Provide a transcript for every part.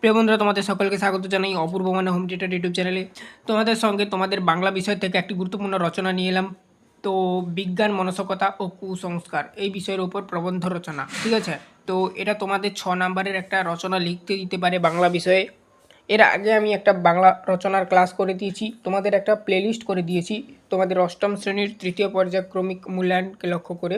প্রিয় বন্ধুরা, তোমাদের সকলকে স্বাগত জানাই অপূর্ব মানে হোম থিয়েটার ইউটিউব চ্যানেলে। তোমাদের সঙ্গে তোমাদের বাংলা বিষয় থেকে একটি গুরুত্বপূর্ণ রচনা নিয়ে এলাম। তো বিজ্ঞান, মনসকতা ও কুসংস্কার, এই বিষয়ের উপর প্রবন্ধ রচনা, ঠিক আছে? তো এটা তোমাদের ছ নাম্বারের একটা রচনা লিখতে দিতে পারে বাংলা বিষয়ে। এর আগে আমি একটা বাংলা রচনার ক্লাস করে দিয়েছি, তোমাদের একটা প্লেলিস্ট করে দিয়েছি, তোমাদের অষ্টম শ্রেণির তৃতীয় পর্যায়ক্রমিক মূল্যায়নকে লক্ষ্য করে।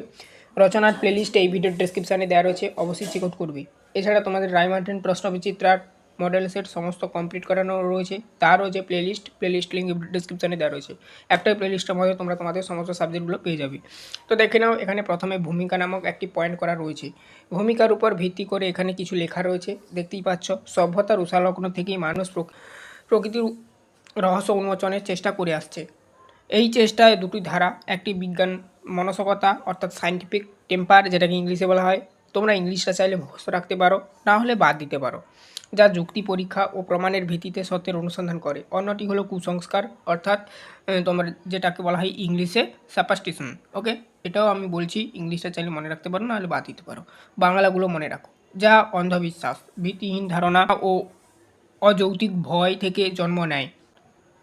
রচনার প্লেলিস্টে এই ভিডিওর ডেসক্রিপশানে দেওয়া রয়েছে, অবশ্যই চেক করবি। এছাড়া তোমাদের রায়মার্টিন প্রশ্ন বিচিত্রার মডেল সেট সমস্ত কমপ্লিট করানো রয়েছে। তারও যে প্লেলিস্ট প্লেলিস্ট লিঙ্ক ডিসক্রিপশানে দেওয়া রয়েছে। একটাই প্লেলিস্টের মধ্যে তোমরা তোমাদের সমস্ত সাবজেক্টগুলো পেয়ে যাবে। তো দেখে নাও, এখানে প্রথমে ভূমিকা নামক একটি পয়েন্ট করা রয়েছে। ভূমিকার উপর ভিত্তি করে এখানে কিছু লেখা রয়েছে। দেখতেই পাচ্ছ, সভ্যতার উষালগ্ন থেকেই মানুষ প্রক- প্রকৃতির রহস্য উন্মোচনের চেষ্টা করে আসছে। এই চেষ্টায় দুটি ধারা, একটি বিজ্ঞান মনসকতা, অর্থাৎ সাইন্টিফিক টেম্পার যেটাকে ইংলিশে বলা হয় তোমরা ইংলিশটা চাইলে মুখস্থ রাখতে পারো, না হলে বাদ দিতে পারো। যা যুক্তি পরীক্ষা ও প্রমাণের ভিত্তিতে সত্যের অনুসন্ধান করে। অন্যটি হলো কুসংস্কার, অর্থাৎ তোমার যেটাকে বলা হয় ইংলিশে সাপাস্টিশন ওকে? এটাও আমি বলছি, ইংলিশটা চাইলে মনে রাখতে পারো, না হলে বাদ দিতে পারো। বাংলাগুলো মনে রাখো। যা অন্ধবিশ্বাস, ভীতিহীন ধারণা ও অযৌক্তিক ভয় থেকে জন্ম নেয়।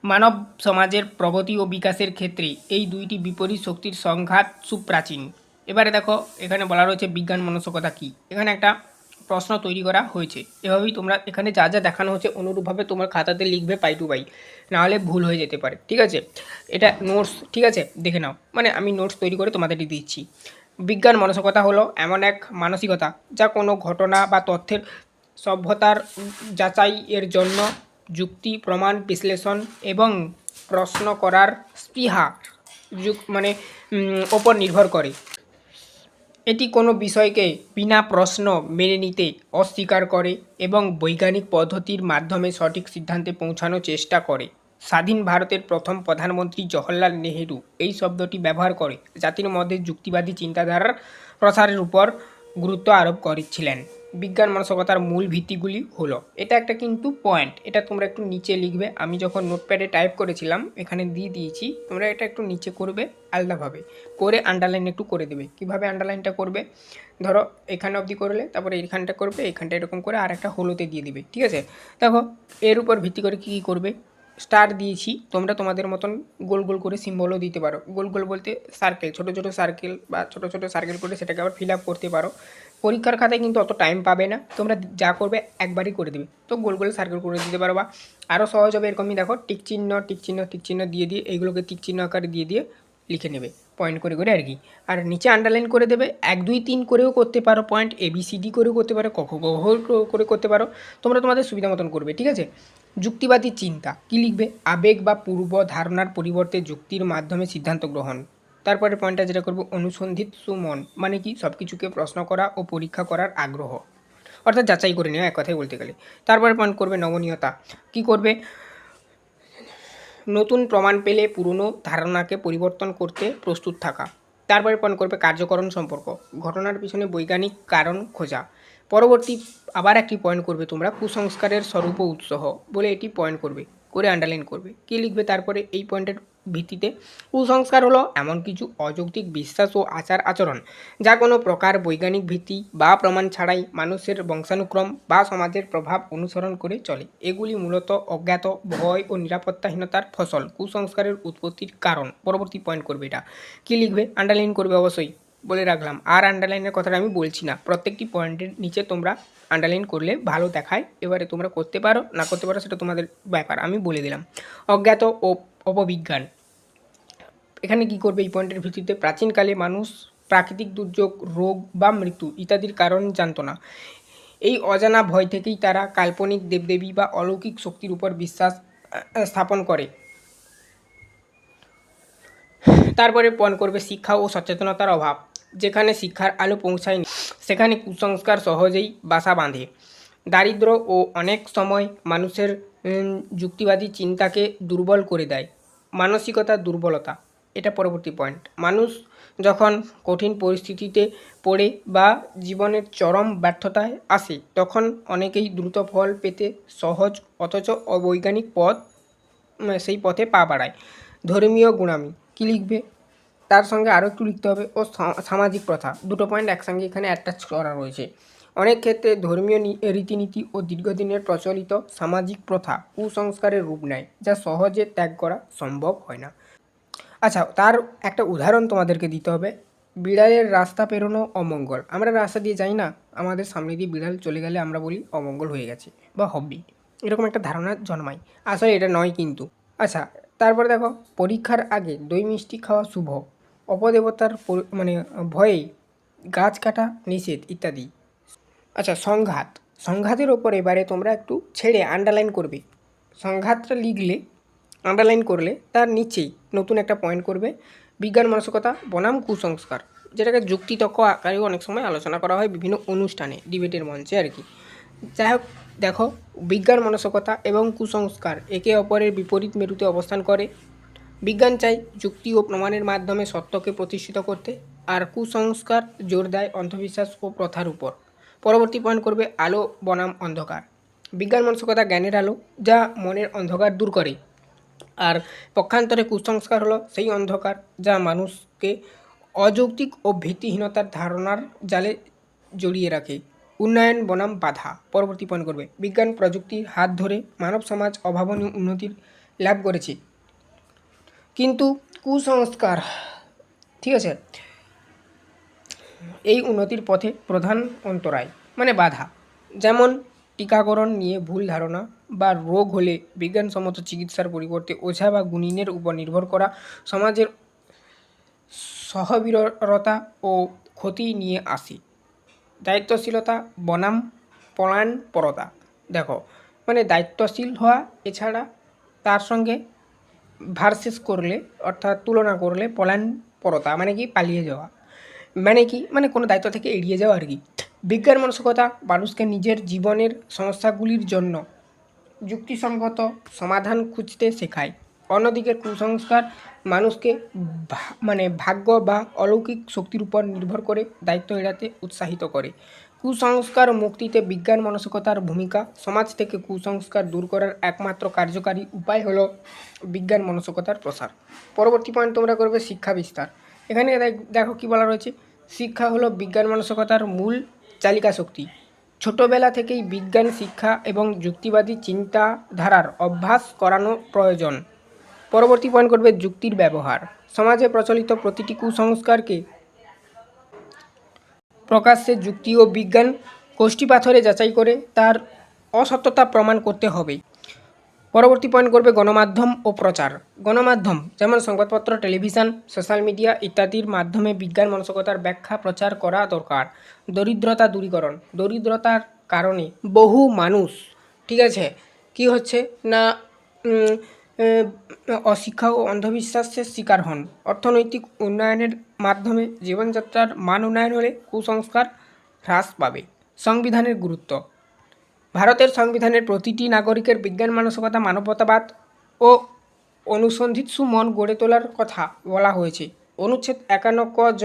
মানব সমাজের প্রগতি ও বিকাশের ক্ষেত্রে এই দুইটি বিপরীত শক্তির সংঘাত সুপ্রাচীন। এবারে দেখো, এখানে বলা রয়েছে বিজ্ঞান মনসকতা কী? এখানে একটা প্রশ্ন তৈরি করা হয়েছে। এভাবেই তোমরা এখানে যা যা দেখানো হচ্ছে অনুরূপভাবে তোমার খাতাতে লিখবে পাই টু পাই। নাহলে ভুল হয়ে যেতে পারে, ঠিক আছে? এটা নোটস ঠিক আছে? দেখে নাও। মানে আমি নোটস তৈরি করে তোমাদের দিচ্ছি। বিজ্ঞান মানসিকতা হলো এমন এক মানসিকতা যা কোনো ঘটনা বা তথ্যের সভ্যতার যাচাই এর জন্য যুক্তি, প্রমাণ, বিশ্লেষণ এবং প্রশ্ন করার স্পৃহা মানে ওপর নির্ভর করে। এটি কোনো বিষয়কে বিনা প্রশ্ন মেনে নিতে অস্বীকার করে এবং বৈজ্ঞানিক পদ্ধতির মাধ্যমে সঠিক সিদ্ধান্তে পৌঁছানোর চেষ্টা করে। স্বাধীন ভারতের প্রথম প্রধানমন্ত্রী জওহরলাল নেহেরু এই শব্দটি ব্যবহার করে জাতির মধ্যে যুক্তিবাদী চিন্তাধারার প্রসারের উপর গুরুত্ব আরোপ করেছিলেন। বিজ্ঞান মানসিকতার মূল ভিত্তিগুলি হলো। এটা একটা কিন্তু পয়েন্ট এটা তোমরা একটু নিচে লিখবে। আমি যখন নোটপ্যাডে টাইপ করেছিলাম, এখানে দিয়ে দিয়েছি, তোমরা এটা একটু নিচে করবে আলাদাভাবে। করে আন্ডারলাইন একটু করে দেবে। কীভাবে আন্ডারলাইনটা করবে? ধরো, এখানে অবধি করলে, তারপরে এইখানটা করবে, এইখানটা এরকম করে আর একটা হলোতে দিয়ে দিবে, ঠিক আছে? দেখো, এর উপর ভিত্তি করে কী কী করবে? স্টার দিয়েছি, তোমরা তোমাদের মতন গোল গোল করে সিম্বলও দিতে পারো। গোল গোল বলতে সার্কেল ছোট ছোট সার্কেল বা ছোট ছোট সার্কেল করে সেটাকে আবার ফিল আপ করতে পারো। পরীক্ষার খাতায় কিন্তু অত টাইম পাবে না। তোমরা যা করবে একবারই করে দেবে। তো গোল গোল সার্কেল করে দিতে পারো বা আরও সহজ হবে এরকমই দেখো টিক চিহ্ন টিক চিহ্ন টিক চিহ্ন দিয়ে দিয়ে এইগুলোকে টিক চিহ্ন আকারে দিয়ে দিয়ে লিখে নেবে পয়েন্ট করে করে আর কি। আর নিচে আন্ডারলাইন করে দেবে, এক, দুই, তিন করেও করতে পারো পয়েন্ট এ বি সি করেও করতে পারো কখ গহ করে করতে পারো। তোমরা তোমাদের সুবিধা মতন করবে, ঠিক আছে? যুক্তিবাদী চিন্তা, কী লিখবে? আবেগ বা পূর্ব ধারণার পরিবর্তে যুক্তির মাধ্যমে সিদ্ধান্ত গ্রহণ। তারপরে পয়েন্টটা যেটা করব, অনুসন্ধিত সুমন। মানে কি? সব কিছুকে প্রশ্ন করা ও পরীক্ষা করার আগ্রহ। অর্থাৎ যাচাই করে নেওয়া এক কথাই বলতে গেলে। তারপরে পয়েন্ট করবে নমনীয়তা। কি করবে? নতুন প্রমাণ পেলে পুরনো ধারণাকে পরিবর্তন করতে প্রস্তুত থাকা। তারপরে পয়েন্ট করবে কার্যকরণ সম্পর্ক। ঘটনার পিছনে বৈজ্ঞানিক কারণ খোঁজা। পরবর্তী আবার একটি পয়েন্ট করবে তোমরা, কুসংস্কারের স্বরূপ উৎসাহ বলে এটি পয়েন্ট করবে, করে আন্ডারলাইন করবে। কী লিখবে? তারপরে এই পয়েন্টের ভিত্তিতে কুসংস্কার হলো এমন কিছু অযৌক্তিক বিশ্বাস ও আচার আচরণ, যা কোনো প্রকার বৈজ্ঞানিক ভিত্তি বা প্রমাণ ছাড়াই মানুষের বংশানুক্রম বা সমাজের প্রভাব অনুসরণ করে চলে। এগুলি মূলত অজ্ঞাত, ভয় ও নিরাপত্তাহীনতার ফসল, কুসংস্কারের উৎপত্তির কারণ। পরবর্তী পয়েন্ট করবে এটা। কী লিখবে? আন্ডারলাইন করবে অবশ্যই। বলে রাখলাম, আর আন্ডারলাইনের কথাটা আমি বলছি না। প্রত্যেকটি পয়েন্টের নিচে তোমরা আন্ডারলাইন করলে ভালো দেখায়। এবারে তোমরা করতে পারো, না করতে পারো সেটা তোমাদের ব্যাপার। আমি বলে দিলাম। অজ্ঞাত ও অপবিজ্ঞান। এখানে কি করবে এই পয়েন্টের ভিত্তিতে? প্রাচীনকালে মানুষ প্রাকৃতিক দুর্যোগ, রোগ বা মৃত্যু ইত্যাদির কারণ জানতো না। এই অজানা ভয় থেকেই তারা কাল্পনিক দেবদেবী বা অলৌকিক শক্তির উপর বিশ্বাস স্থাপন করে। তারপরে পয়েন্ট করবে শিক্ষা ও সচেতনতার অভাব, যেখানে শিক্ষার আলো পৌঁছায়নি। সেখানে কুসংস্কার সহজেই বাসা বাঁধে। দারিদ্র ও অনেক সময় মানুষের যুক্তিবাদী চিন্তাকে দুর্বল করে দেয়। মানসিকতা দুর্বলতা। এটা পরবর্তী পয়েন্ট মানুষ যখন কঠিন পরিস্থিতিতে পড়ে বা জীবনের চরম ব্যর্থতায় আসে, তখন অনেকেই দ্রুত ফল পেতে সহজ অথচ অবৈজ্ঞানিক পথ সেই পথে পা বাড়ায়। ধর্মীয় গুণামি, কী লিখবে? তার সঙ্গে আরও একটু লিখতে হবে। ও সামাজিক প্রথা, দুটো পয়েন্ট একসঙ্গে এখানে অ্যাটাচ করা রয়েছে। অনেক ক্ষেত্রে ধর্মীয় রীতিনীতি ও দীর্ঘদিনের প্রচলিত সামাজিক প্রথা কুসংস্কারের রূপ নেয়, যা সহজে ত্যাগ করা সম্ভব হয় না। আচ্ছা তার একটা উদাহরণ তোমাদেরকে দিতে হবে। বিড়ালের রাস্তা পেরোনো অমঙ্গল। আমরা রাস্তা দিয়ে যাই না, আমাদের সামনে দিয়ে বিড়াল চলে গেলে আমরা বলি অমঙ্গল হয়ে গেছে বা হবে। এরকম একটা ধারণা জন্মায়। আসলে এটা নয় কিন্তু। আচ্ছা তারপরে দেখো, পরীক্ষার আগে দই মিষ্টি খাওয়া শুভ। অপদেবতার মানে ভয়ে গাছ কাটা নিষেধ ইত্যাদি। আচ্ছা সংঘাত। সংঘাতের ওপর এবারে তোমরা একটু ছেড়ে আন্ডারলাইন করবে। সংঘাতটা লিখলে আন্ডারলাইন করলে তার নিচেই নতুন একটা পয়েন্ট করবে, বিজ্ঞান মানসিকতা, বনাম কুসংস্কার, যেটাকে যুক্তিতক্ক আকারেও অনেক সময় আলোচনা করা হয় বিভিন্ন অনুষ্ঠানে, ডিবেটের মঞ্চে আর কি। যাই হোক, দেখো, বিজ্ঞান মানসিকতা এবং কুসংস্কার একে অপরের বিপরীত মেরুতে অবস্থান করে। বিজ্ঞান চাই যুক্তি ও প্রমাণের মাধ্যমে সত্যকে প্রতিষ্ঠিত করতে, আর কুসংস্কার জোর দেয় অন্ধবিশ্বাস ও প্রথার উপর। পরবর্তী পয়েন্ট করবে আলো, বনাম, অন্ধকার। বিজ্ঞান মানসিকতা জ্ঞানের আলো, যা মনের অন্ধকার দূর করে। আর পক্ষান্তরে কুসংস্কার হলো সেই অন্ধকার, যা মানুষকে অযৌক্তিক ও ভীতিহীনতার ধারণার জালে জড়িয়ে রাখে। উন্নয়ন বনাম বাধা, পরবর্তী পয়েন্ট করবে। বিজ্ঞান প্রযুক্তির হাত ধরে মানব সমাজ অভাবনীয় উন্নতির লাভ করেছে। কিন্তু কুসংস্কার, ঠিক আছে? এই উন্নতির পথে প্রধান অন্তরায় মানে বাধা। যেমন টিকাকরণ নিয়ে ভুল ধারণা বা রোগ হলে বিজ্ঞানসম্মত চিকিৎসার পরিবর্তে ওঝা বা গুণিনের উপর নির্ভর করা সমাজের সহবিরতা ও ক্ষতি নিয়ে আসে। দায়িত্বশীলতা, বনাম পরায়ণপরতা দেখো মানে দায়িত্বশীল হওয়া এছাড়া তার সঙ্গে ভার্সেস করলে, অর্থাৎ তুলনা করলে পলায়নপরতা মানে কি পালিয়ে যাওয়া। মানে কি মানে কোনো দায়িত্ব থেকে এড়িয়ে যাওয়া আর কি। বিজ্ঞান মানসিকতা মানুষকে নিজের জীবনের সমস্যাগুলির জন্য যুক্তিসঙ্গত সমাধান খুঁজতে শেখায়। অন্যদিকে কুসংস্কার মানুষকে মানে ভাগ্য বা অলৌকিক শক্তির উপর নির্ভর করে দায়িত্ব এড়াতে উৎসাহিত করে। কুসংস্কার মুক্তিতে বিজ্ঞান মানসিকতার ভূমিকা, সমাজ থেকে কুসংস্কার দূর করার একমাত্র কার্যকারী উপায় হলো বিজ্ঞান মানসিকতার প্রসার। পরবর্তী পয়েন্ট তোমরা করবে শিক্ষা বিস্তার। এখানে দেখো কি বলা রয়েছে, শিক্ষা হলো বিজ্ঞান মানসিকতার মূল চালিকা শক্তি ছোটবেলা থেকেই বিজ্ঞান, শিক্ষা এবং যুক্তিবাদী চিন্তাধারার অভ্যাস করানো প্রয়োজন। পরবর্তী পয়েন্ট করবে যুক্তির ব্যবহার। সমাজে প্রচলিত প্রতিটি কুসংস্কারকে প্রকাশ্যে যুক্তি ও বিজ্ঞান কোষ্ঠী পাথরে যাচাই করে তার অসত্যতা প্রমাণ করতে হবে। পরবর্তী পয়েন্ট করবে গণমাধ্যম ও প্রচার। গণমাধ্যম, যেমন সংবাদপত্র, টেলিভিশন সোশ্যাল মিডিয়া ইত্যাদির মাধ্যমে বিজ্ঞান মানসিকতার ব্যাখ্যা, প্রচার করা দরকার। দরিদ্রতা দূরীকরণ। দরিদ্রতার কারণে বহু মানুষ, ঠিক আছে, কি হচ্ছে না অশিক্ষা ও অন্ধবিশ্বাসের শিকার হন। অর্থনৈতিক উন্নয়নের মাধ্যমে জীবনযাত্রার মান উন্নয়ন হলে কুসংস্কার হ্রাস পাবে। সংবিধানের গুরুত্ব। ভারতের সংবিধানের প্রতিটি নাগরিকের বিজ্ঞান, মানসিকতা, মানবতাবাদ ও অনুসন্ধিৎসু মন গড়ে তোলার কথা বলা হয়েছে। অনুচ্ছেদ একান্ন ক জ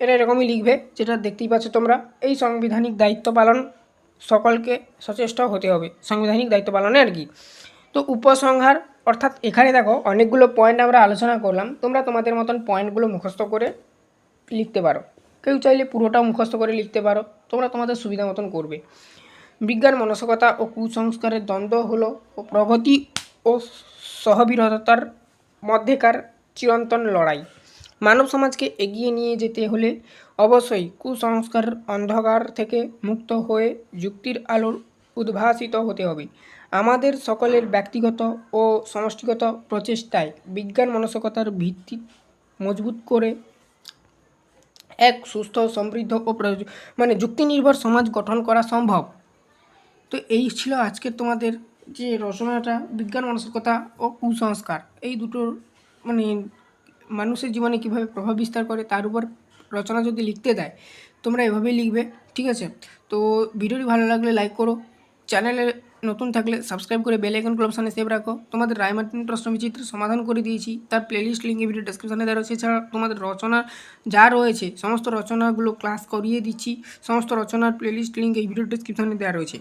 এটা এরকমই লিখবে, যেটা দেখতেই পাচ্ছ তোমরা। এই সাংবিধানিক দায়িত্ব পালন সকলকে সচেষ্ট হতে হবে। সাংবিধানিক দায়িত্ব পালনে আর কি। তো উপসংহার, অর্থাৎ এখানে দেখো অনেকগুলো পয়েন্ট আমরা আলোচনা করলাম। তোমরা তোমাদের মতন পয়েন্টগুলো মুখস্থ করে লিখতে পারো। কেউ চাইলে পুরোটা মুখস্থ করে লিখতে পারো। তোমরা তোমাদের সুবিধা মতন করবে। বিজ্ঞান, মানসিকতা ও কুসংস্কারের দ্বন্দ্ব হলো প্রগতি ও সহবিরতার মধ্যেকার চিরন্তন লড়াই। মানব সমাজকে এগিয়ে নিয়ে যেতে হলে অবশ্যই কুসংস্কার অন্ধকার থেকে মুক্ত হয়ে যুক্তির আলোর উদ্ভাসিত হতে হবে। আমাদের সকলের ব্যক্তিগত ও সমষ্টিগত প্রচেষ্টায় বিজ্ঞান, মানসিকতার ভিত্তি মজবুত করে এক সুস্থ, সমৃদ্ধ ও মানে যুক্তিনির্ভর সমাজ গঠন করা সম্ভব। তো এই ছিল আজকের তোমাদের যে রচনাটা, বিজ্ঞান মানসিকতা ও কুসংস্কার। এই দুটোর মানে মানুষের জীবনে কীভাবে প্রভাব বিস্তার করে তার উপর রচনা যদি লিখতে দেয়, তোমরা এভাবেই লিখবে, ঠিক আছে? তো ভিডিওটি ভালো লাগলে লাইক করো, চ্যানেলে নতুন থাকলে সাবস্ক্রাইব করে বেল আইকন অপশানে সেভ রাখো। তোমাদের রায়মার্টিন প্রশ্ন বিচিত্র সমাধান করে দিয়েছি, তার প্লেলিস্ট লিঙ্ক ভিডিও ডেসক্রিপশনে দেওয়া রয়েছে। এছাড়া তোমাদের রচনা যা রয়েছে, সমস্ত রচনাগুলো ক্লাস করিয়ে দিচ্ছি, সমস্ত রচনার প্লেলিস্ট লিঙ্ক এই ভিডিও ডেসক্রিপশনে দেওয়া রয়েছে।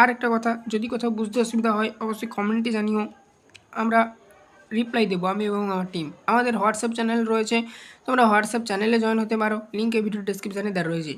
আর একটা কথা, যদি কোথাও বুঝতে অসুবিধা হয়, অবশ্যই কমেন্টে জানিও। আমরা রিপ্লাই দেবো, আমি এবং আমার টিম আমাদের হোয়াটসঅ্যাপ চ্যানেল রয়েছে, তোমরা হোয়াটসঅ্যাপ চ্যানেলে জয়েন হতে পারো। লিঙ্ক ভিডিও ডিসক্রিপশানে দেওয়া রয়েছে।